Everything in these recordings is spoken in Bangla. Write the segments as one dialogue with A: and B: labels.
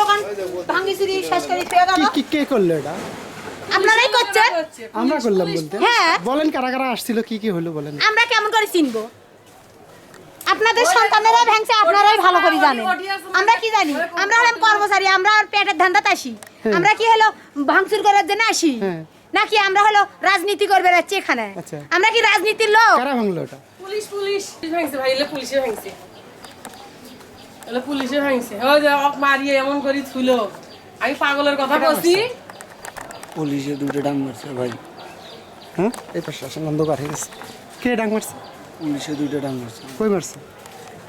A: দোকান ভাঙি চুরি শেষ করে ফেয়ে গেল
B: কি কি করল এটা?
A: আপনারাই করছেন?
B: আমরা করলাম বলতে।
A: হ্যাঁ।
B: বলেন কারা কারা আসছিল কি কি হলো বলেন।
A: আমরা কেমন করে চিনবো? আপনাদের সন্তানেরা ভাঙছে আপনারাই ভালো করে জানেন। আমরা কি জানি? আমরা হলাম কর্মচারী আমরা আর পেটের ধান্দাতে আসি আমরা কি হলো ভাঙচুর করার জন্য আসি?
B: হ্যাঁ।
A: নাকি আমরা হলো রাজনীতি করবে যাচ্ছি এখানে?
B: আচ্ছা।
A: আমরা কি রাজনীতির লোক?
B: কারা ভাঙলো এটা
C: পুলিশ পুলিশ। ভাঙছে ভাই পুলিশে ভাঙছে। এলে পুলিশে ভাঙছে। ও যে অক মারিয়ে এমন করি থুল আমি পাগলের কথা বলছি
D: পুলিশে দুটো ডাং মারছে ভাই।
B: হ্যাঁ? এই পাশে আসেন অন্ধকার হয়ে গেছে। কে ডাক মারছে?
D: পুলিশে দুটো ডাং মারছে।
B: কই মারছে?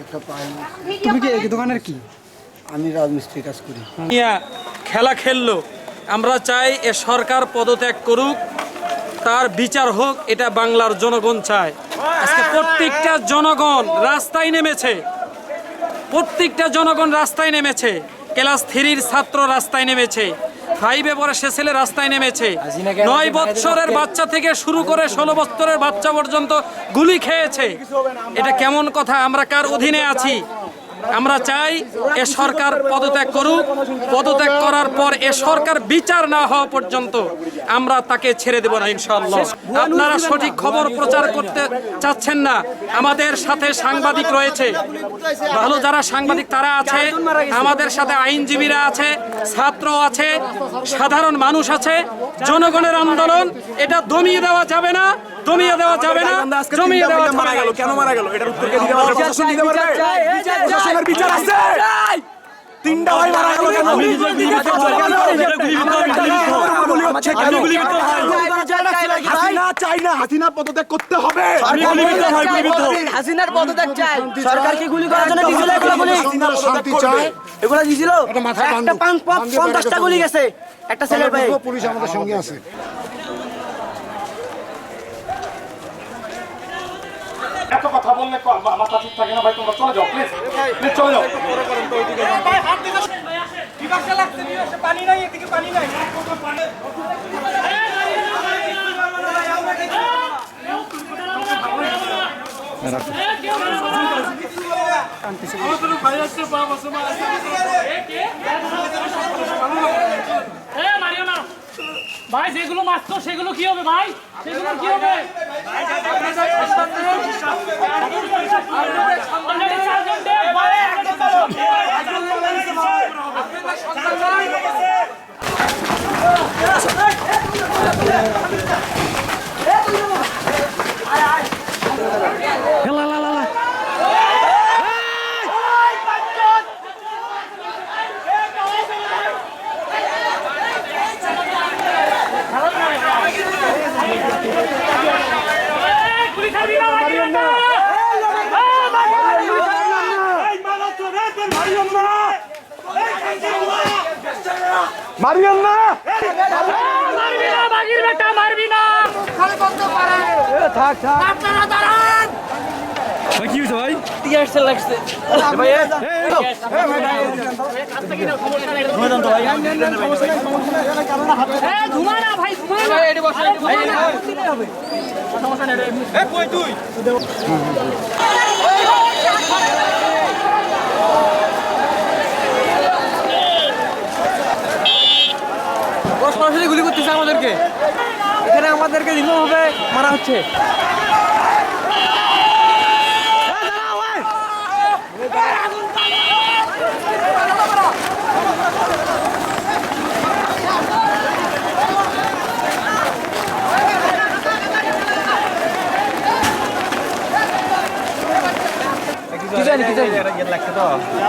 D: একটা পায়ে
B: তুমি কি এই দোকানের কি?
D: আমি রাজমিস্ত্রি কাজ করি।
E: নিয়া খেলা খেললো। আমরা চাই এ সরকার পদত্যাগ করুক তার বিচার হোক এটা বাংলার জনগণ চায়। আজকে প্রত্যেকটা জনগণ রাস্তায় নেমেছে। প্রত্যেকটা জনগণ রাস্তায় নেমেছে। ক্লাস থ্রির ছাত্র রাস্তায় নেমেছে। ফাইভে পরে সে ছেলে রাস্তায় নেমেছে। নয় বৎসরের বাচ্চা থেকে শুরু করে ষোলো বৎসরের বাচ্চা পর্যন্ত গুলি খেয়েছে। এটা কেমন কথা? আমরা কার অধীনে আছি? আমরা চাই এ সরকার পদত্যাগ করুক। পদত্যাগ করার পর এ সরকার বিচার না হওয়া পর্যন্ত আমরা তাকে ছেড়ে দেব না ইনশাল্লাহ আপনারা সঠিক খবর প্রচার করতে চাচ্ছেন না। আমাদের সাথে সাংবাদিক রয়েছে। ভালো যারা সাংবাদিক, তারা আছে। আমাদের সাথে আইনজীবীরা আছে ছাত্র আছে, সাধারণ মানুষ আছে। জনগণের আন্দোলন, এটা দমিয়ে দেওয়া যাবে না। দমিয়ে দেওয়া যাবে না জমিয়ে দেওয়া
F: মারা গেল। কেন মারা গেল? এটার উত্তর কে দিতে পারবে প্রশাসন দিতে পারবে? প্রশাসনের বিচার আছে! তিনটা ভাই মারা গেল কেন? গুলি হচ্ছে কেন? হাসিনা চাই না হাসিনা পদত্যাগ করতে হবে।
G: হাসিনার পদত্যাগ চাই। সরকার কি গুলি করার জন্য দিছিল এগুলো গুলি
F: শান্তি চায়
G: এগুলো দিছিল একটা পাঁচ পঞ্চাশটা গুলি গেছে। একটা ছেলের ভাই
F: পুলিশ আমাদের সঙ্গে আছে।
H: কথা বললে মাথা ঠিক থাকে না ভাই তোমরা চলে যাও প্লিজ প্লিজ চলে যাও।
I: ভাই যেগুলো মারতো সেগুলো কি হবে ভাই সেগুলো কি হবে Already চারজন dead, ভাই, এই, গুলি খাবি না, মারিও না। এই, মারিও না।
F: মারিয়ান না
I: মারবি না, বাগির বেটা, মারবি না। এই, ঘুমা না, ভাই, ঘুমা না। এই, ঘুমা না।
G: সরাসরি এখানে আমাদেরকে নির্মমভাবে মারা হচ্ছে।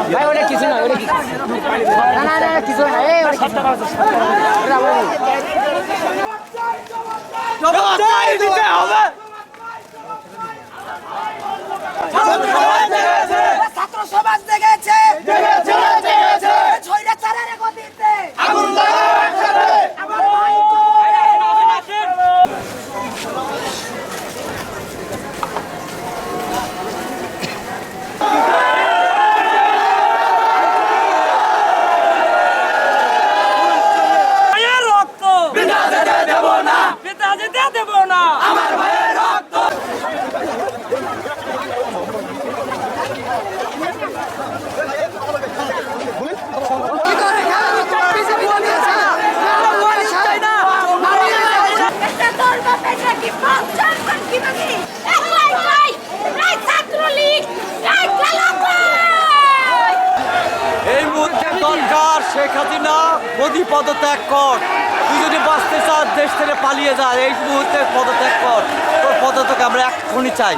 G: ভাই ওটা কিছু না ওটা কিছু না না না কিছু না। এই ওটা কিছু না ওটা আমার- দিতে হবে
A: ছাত্র সমাজ জেগেছে ছয়টা চারারে গতিতে আমার ভাই কই?
I: ভাইয়ের রক্ত পিতা যেতে দেব না পিতা যেতে দেব না আমার ভাইয়ের রক্ত
J: মুহূর্তে দরকার শেখ হাসিনা মোদি পদত্যাগ কর। তুই যদি বাঁচতে চাস, দেশ থেকে পালিয়ে যা। এই মুহূর্তে পদত্যাগ কর। তোর পদত্যাগ আমরা এক্ষুনি চাই।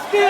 D: আজকে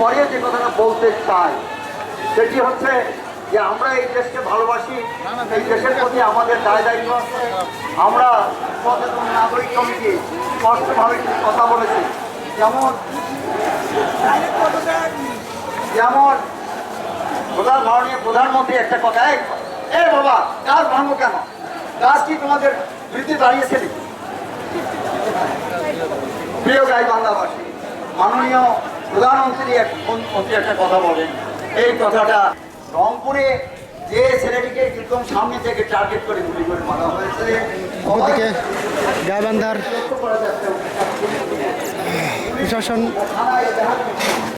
D: এরপরে যে কথাটা বলতে চাই, সেটি হচ্ছে যে আমরা এই দেশকে ভালোবাসি, এই দেশের প্রতি আমাদের দায় দায়িত্ব আছে। আমরা সচেতন নাগরিক কমিটি স্পষ্টভাবে কথা বলেছি। যেমন যেমন প্রধান মাননীয় প্রধানমন্ত্রী একটা কথা, এই বাবা গাছ ভাঙো কেন? গাছ কি তোমাদের বৃদ্ধি দাঁড়িয়েছে প্রিয় গাই বাংলাবাসী মাননীয় প্রধানমন্ত্রী এক মন্ত্রী একটা কথা বলেন। এই কথাটা রংপুরে যে ছেলেটিকে একদম সামনে থেকে টার্গেট করে গুলি করে মারা হয়েছে
B: প্রশাসন